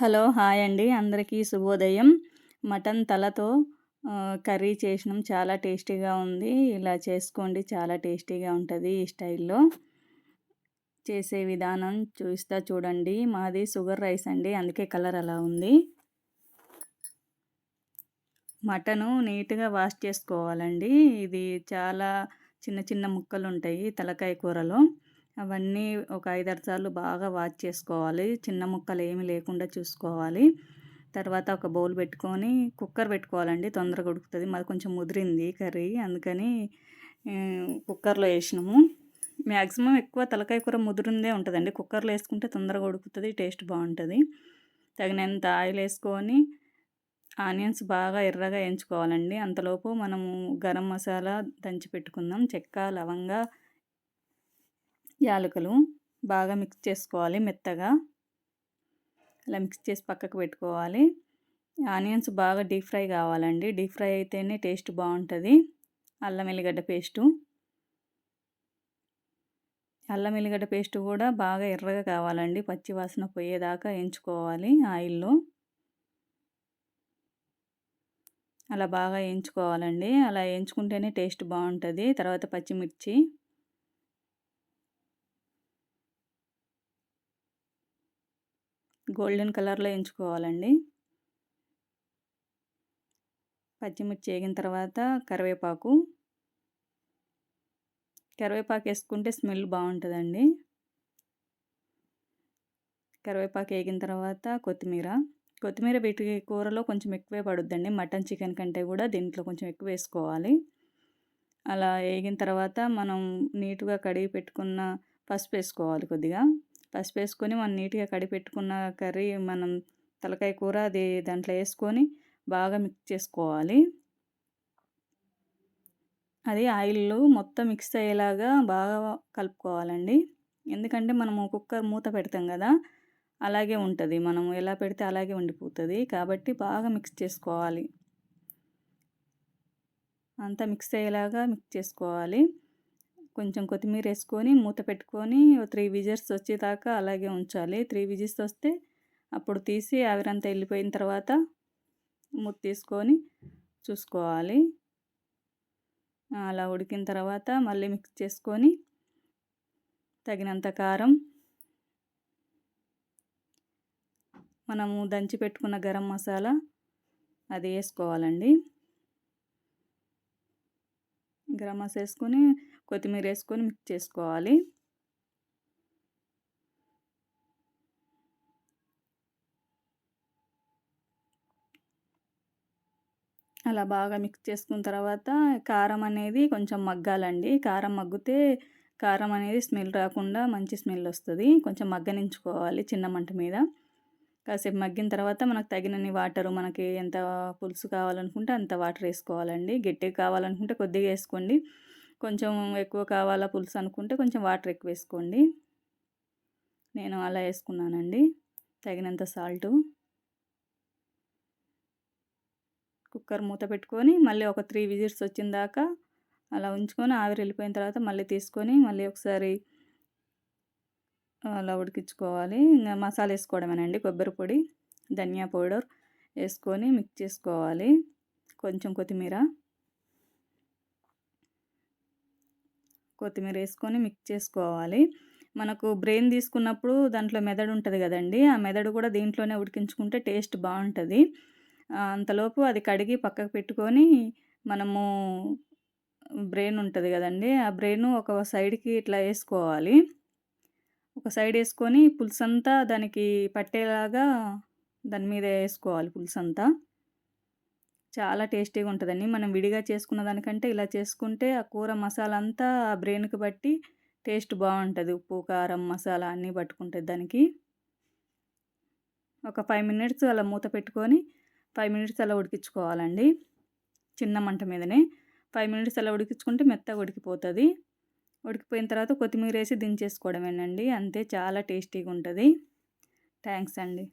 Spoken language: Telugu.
హలో హాయ్ అండి. అందరికీ శుభోదయం. మటన్ తలతో కర్రీ చేసినాం. చాలా టేస్టీగా ఉంది. ఇలా చేసుకోండి. చాలా టేస్టీగా ఉంటుంది ఈ స్టైల్లో. చేసే విధానం చూస్తా చూడండి. మాది షుగర్ రైస్ అండి. అందుకే కలర్ అలా ఉంది. మటను నీట్గా వాష్ చేసుకోవాలండి. ఇది చాలా చిన్న చిన్న ముక్కలు ఉంటాయి తలకాయ కూరలో. అవన్నీ ఒక ఐదారు సార్లు బాగా వాష్ చేసుకోవాలి. చిన్న ముక్కలు ఏమి లేకుండా చూసుకోవాలి. తర్వాత ఒక బౌల్ పెట్టుకొని కుక్కర్ పెట్టుకోవాలండి. తొందరగా ఉడుకుతుంది. మాది కొంచెం ముదిరింది కర్రీ. అందుకని కుక్కర్లో వేసినాము. మ్యాక్సిమం ఎక్కువ తలకాయ కూర ముదిరిందే ఉంటుందండి. కుక్కర్లో వేసుకుంటే తొందరగా ఉడుకుతుంది టేస్ట్ బాగుంటుంది. తగినంత ఆయిల్ వేసుకొని ఆనియన్స్ బాగా ఎర్రగా వేయించుకోవాలండి. అంతలోపు మనము గరం మసాలా దంచి పెట్టుకుందాం. చెక్క లవంగా యాలకులు బాగా మిక్స్ చేసుకోవాలి మెత్తగా. అలా మిక్స్ చేసి పక్కకు పెట్టుకోవాలి. ఆనియన్స్ బాగా డీప్ ఫ్రై కావాలండి. డీప్ ఫ్రై అయితేనే టేస్ట్ బాగుంటుంది. అల్లం ఎల్లిగడ్డ పేస్టు. అల్లం ఎల్లిగడ్డ పేస్ట్ కూడా బాగా ఎర్రగా కావాలండి. పచ్చి వాసన పోయేదాకా వేయించుకోవాలి ఆయిల్లో. అలా బాగా వేయించుకోవాలండి అలా వేయించుకుంటేనే టేస్ట్ బాగుంటుంది. తర్వాత పచ్చిమిర్చి. గోల్డెన్ కలర్లో ఎంచుకోవాలండి. పచ్చిమిర్చి వేగిన తర్వాత కరివేపాకు. కరివేపాకు వేసుకుంటే స్మెల్ బాగుంటుందండి. కరివేపాకు వేగిన తర్వాత కొత్తిమీర. కొత్తిమీర వీటి కూరలో కొంచెం ఎక్కువే పడుద్దండి. మటన్ చికెన్ కంటే కూడా దీంట్లో కొంచెం ఎక్కువ వేసుకోవాలి. అలా వేగిన తర్వాత మనం నీట్గా కడిగి పెట్టుకున్న పసుపు వేసుకోవాలి కొద్దిగా. పసుపు వేసుకొని మనం నీట్గా కడిపెట్టుకున్న కర్రీ మనం తలకాయ కూర అది దాంట్లో వేసుకొని బాగా మిక్స్ చేసుకోవాలి. అది ఆయిల్ మొత్తం మిక్స్ అయ్యేలాగా బాగా కలుపుకోవాలండి. ఎందుకంటే మనము కుక్కర్ మూత పెడతాం కదా అలాగే ఉంటుంది. మనం ఎలా పెడితే అలాగే ఉండిపోతుంది. కాబట్టి బాగా మిక్స్ చేసుకోవాలి. అంతా మిక్స్ అయ్యేలాగా మిక్స్ చేసుకోవాలి. కొంచెం కొత్తిమీర వేసుకొని మూత పెట్టుకొని త్రీ విజిల్స్ వచ్చేదాకా అలాగే ఉంచాలి. త్రీ విజిల్స్ వస్తే అప్పుడు తీసి ఆవిరంతా వెళ్ళిపోయిన తర్వాత మూత తీసుకొని చూసుకోవాలి. అలా ఉడికిన తర్వాత మళ్ళీ మిక్స్ చేసుకొని తగినంత కారం మనము దంచి పెట్టుకున్న గరం మసాలా అది వేసుకోవాలండి. గరం మసాలా వేసుకొని కొత్తిమీర వేసుకొని మిక్స్ చేసుకోవాలి. అలా బాగా మిక్స్ చేసుకున్న తర్వాత కారం అనేది కొంచెం మగ్గాలండి. కారం మగ్గితే కారం అనేది స్మెల్ రాకుండా మంచి స్మెల్ వస్తుంది. కొంచెం మగ్గనించుకోవాలి చిన్న మంట మీద. కాసేపు మగ్గిన తర్వాత మనకు తగినన్ని వాటర్ మనకి ఎంత పులుసు కావాలనుకుంటే అంత వాటర్ వేసుకోవాలండి. గట్టిగా కావాలనుకుంటే కొద్దిగా వేసుకోండి. కొంచెం ఎక్కువ కావాలా పులుసు అనుకుంటే కొంచెం వాటర్ ఎక్కువ వేసుకోండి. నేను అలా వేసుకున్నానండి. తగినంత సాల్టు. కుక్కర్ మూత పెట్టుకొని మళ్ళీ ఒక త్రీ విజిట్స్ వచ్చిన దాకా అలా ఉంచుకొని ఆవిరి వెళ్ళిపోయిన తర్వాత మళ్ళీ తీసుకొని మళ్ళీ ఒకసారి అలా ఉడికించుకోవాలి. ఇంకా మసాలా వేసుకోవడమేనండి. కొబ్బరి పొడి ధనియా పౌడర్ వేసుకొని మిక్స్ చేసుకోవాలి. కొంచెం కొత్తిమీర. కొత్తిమీర వేసుకొని మిక్స్ చేసుకోవాలి. మనకు బ్రెయిన్ తీసుకున్నప్పుడు దాంట్లో మెదడు ఉంటుంది కదండి. ఆ మెదడు కూడా దీంట్లోనే ఉడికించుకుంటే టేస్ట్ బాగుంటుంది. అంతలోపు అది కడిగి పక్కకు పెట్టుకొని మనము బ్రెయిన్ ఉంటుంది కదండి. ఆ బ్రెయిన్ ఒక సైడ్కి ఇట్లా వేసుకోవాలి. ఒక సైడ్ వేసుకొని పులుసంతా దానికి పట్టేలాగా దాని మీద వేసుకోవాలి పులుసు అంతా చాలా టేస్టీగా ఉంటుందండి. మనం విడిగా చేసుకున్న దానికంటే ఇలా చేసుకుంటే ఆ కూర మసాలా అంతా ఆ బ్రెయిన్కి బట్టి టేస్ట్ బాగుంటుంది. ఉప్పు కారం మసాలా అన్నీ పట్టుకుంటుంది దానికి. ఒక ఫైవ్ మినిట్స్ అలా మూత పెట్టుకొని ఫైవ్ మినిట్స్ అలా ఉడికించుకోవాలండి. చిన్న మంట మీదనే. ఫైవ్ మినిట్స్ అలా ఉడికించుకుంటే మెత్తగా ఉడికిపోతుంది. ఉడికిపోయిన తర్వాత కొత్తిమీర వేసి దించేసుకోవడమేనండి. అంతే చాలా టేస్టీగా ఉంటుంది థ్యాంక్స్ అండి.